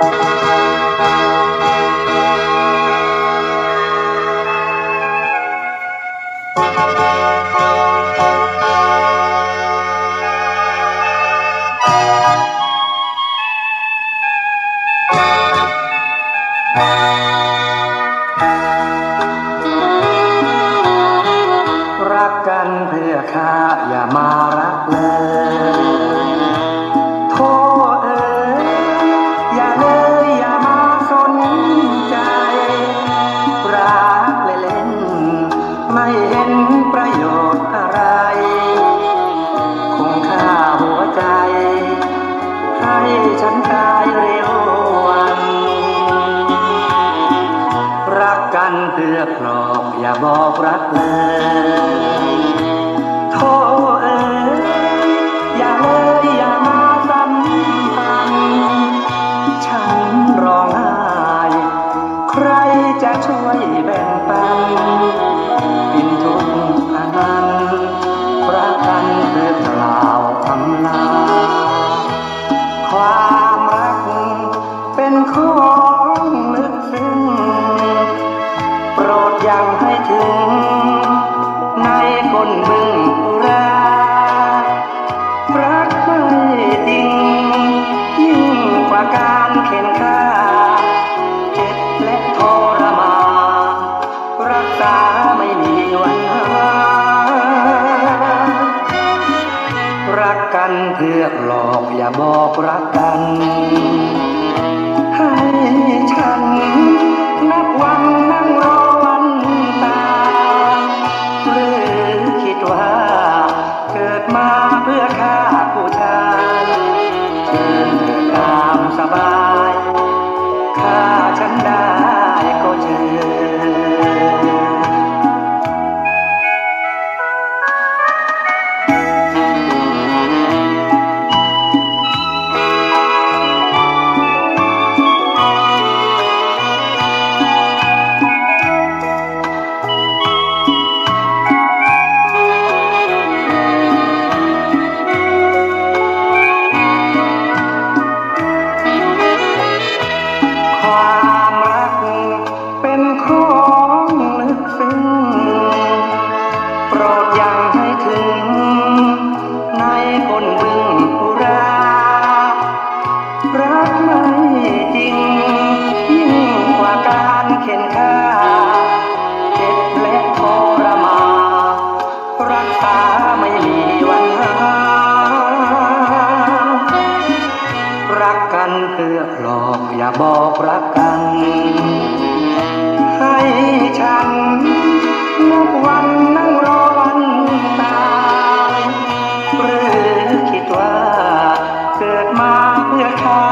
รักกันเพื่อค่าอย่ามารักเลย ฉันตายเร็ววัน รักกันเกลือกรอกอย่าบอกรักเลยโทเอ๋ยอย่าเลยอย่ามาสัมพันฉันร้องไห้ใครจะช่วยแบ่งปัน ฟ้าไม่มีวันรักกันเพื่อหลอกอย่าบอกรักกัน ให้ฉันทุกวันนั่งรอวันตายหรือคิดว่าเกิดมาเพื่อฆ่า